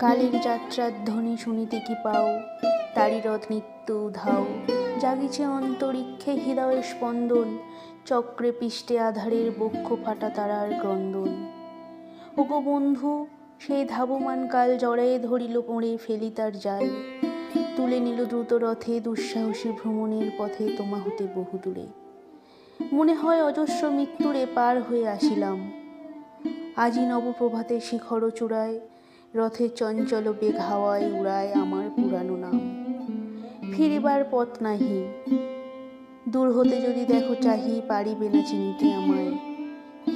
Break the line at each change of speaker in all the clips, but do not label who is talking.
কালের যাত্রার ধ্বনি শুনিতে কি পাও? তারি রথ নিত্য উধাও। জাগিছে অন্তরিক্ষে হৃদয় স্পন্দন, চক্রে পিষ্টে আধারের বক্ষ ফাটা তারার ক্রন্দন। ওগো বন্ধু, সেই ধাবমান কাল জড়ায়ে ধরিল পড়ে ফেলি তার জাল। তুলে নিল দ্রুত রথে দুঃসাহসী ভ্রমণের পথে তোমা হতে বহু দূরে। মনে হয় অজস্র মৃত্যুরে পার হয়ে আসিলাম। আজি নবপ্রভাতে শিখর চূড়ায় রথের চঞ্চল বেগ হাওয়ায় উড়ায় আমার পুরানো নাম। ফিরিবার পথ নাহি। দূর হতে যদি দেখো চাহি, পারিবে না চিনিতে আমায়।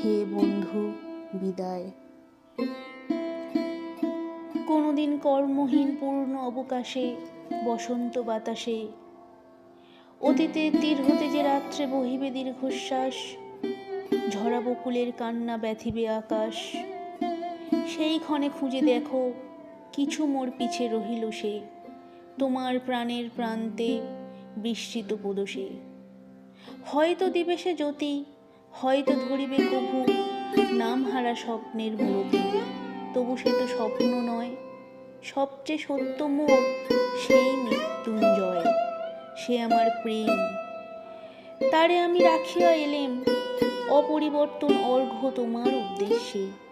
হে বন্ধু, বিদায়। কোনোদিন কর্মহীন পূর্ণ অবকাশে, বসন্ত বাতাসে। অতীতে তীর হতে যে রাত্রে বহিবে দীর্ঘশ্বাস ঝরা বকুলের কান্না ব্যথিবে আকাশ। সেই ক্ষণে খুঁজে দেখো, কিছু মোর পিছে রহিল সে, তোমার প্রাণের প্রান্তে বিস্মৃত পদসে। হয়তো দিবে সে জ্যোতি, হয়তো ধরিবে কভু, নাম হারা স্বপ্নের মূরতি তবু সে তো স্বপ্ন নয়, সবচেয়ে সত্য মোর সেই মৃত্যুঞ্জয়। সে আমার প্রেম, তারে আমি রাখিয়া এলেম, অপরিবর্তন অর্ঘ্য তোমার উদ্দেশ্যে।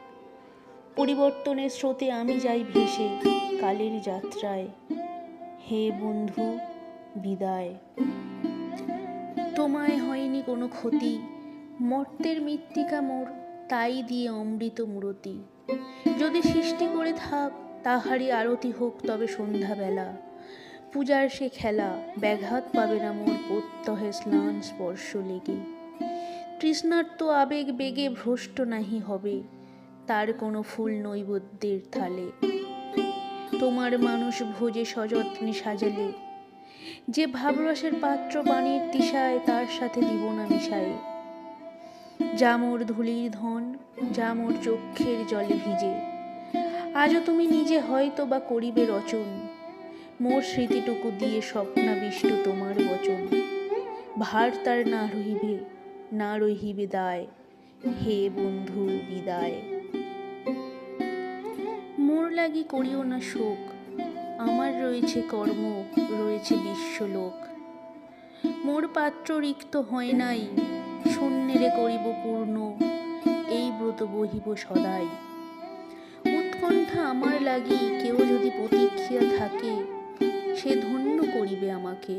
পরিবর্তনের স্রোতে আমি যাই ভেসে কালের যাত্রায়। হে বন্ধু, বিদায়। তোমায় হয়নি কোনো ক্ষতি, মর্তের মৃত্তিকা মোর, তাই দিয়ে অমৃত মূরতি। যদি সৃষ্টি করে থাক তাহারই আরতি হোক তবে সন্ধ্যাবেলা। পূজার সে খেলা, ব্যাঘাত পাবে না মোর প্রত্যহে স্নান স্পর্শ লেগে। তৃষ্ণার্ত আবেগ বেগে ভ্রষ্ট নাহি হবে। তার কোনো ফুল নৈবদ্যের থালে। তোমার মানুষ ভোজে সযত্নে সাজালে। যে ভাবরসের পাত্র বাণীর তিসায়, তার সাথে দিব না মিশায়। যা মোর ধুলির ধন, যা মোর চক্ষের জলে ভিজে। আজও তুমি নিজে হয়তো বা করিবে রচন। মোর স্মৃতিটুকু দিয়ে স্বপ্নাবিষ্ট তোমার বচন। ভার তার না রহিবে না রহিবে দায়। হে বন্ধু বিদায়। লাগি করিও না শোক আমার রয়েছে কর্ম, রয়েছে বিশ্বলোক। মোর পাত্র রিক্ত হয় নাই শূন্যেরে করিব পূর্ণ, এই ব্রত বহিব সদাই। উৎকণ্ঠা আমার লাগি, কেউ যদি প্রতীক্ষিয়া থাকে, সে ধন্য করিবে আমাকে।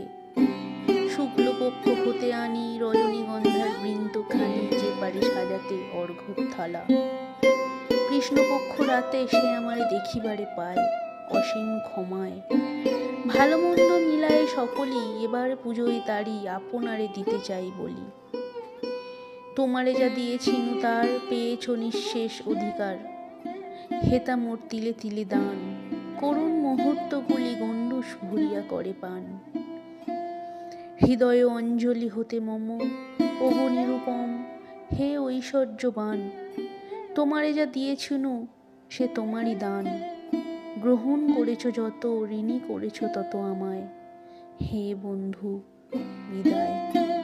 শুক্লপক্ষ হতে আনি, রজনীগন্ধার বৃন্তখানি যে পারে সাজাতে অর্ঘ্য থালা। কৃষ্ণপক্ষ রাতে সে আমারে দেখিবারে পায়, অসীম ক্ষমায়। ভালো মন্দ মিলায় সকলেই এবার পুজোয় তারই আপনারে দিতে চাই বলি। তোমারে যা দিয়েছিনু তার পেয়েছ নিঃশেষ অধিকার। হেতা মোর তিলে তিলে দান, করুণ মুহূর্তগুলি গণ্ডুষ ভরিয়া করে পান। হৃদয় অঞ্জলি হতে মম ওগো নিরূপম, হে ঐশ্বর্যবান তোমারে যা দিয়েছিনু, সে তোমারই দান। গ্রহণ করেছ যত ঋণী করেছ তত আমায়। হে বন্ধু, বিদায়।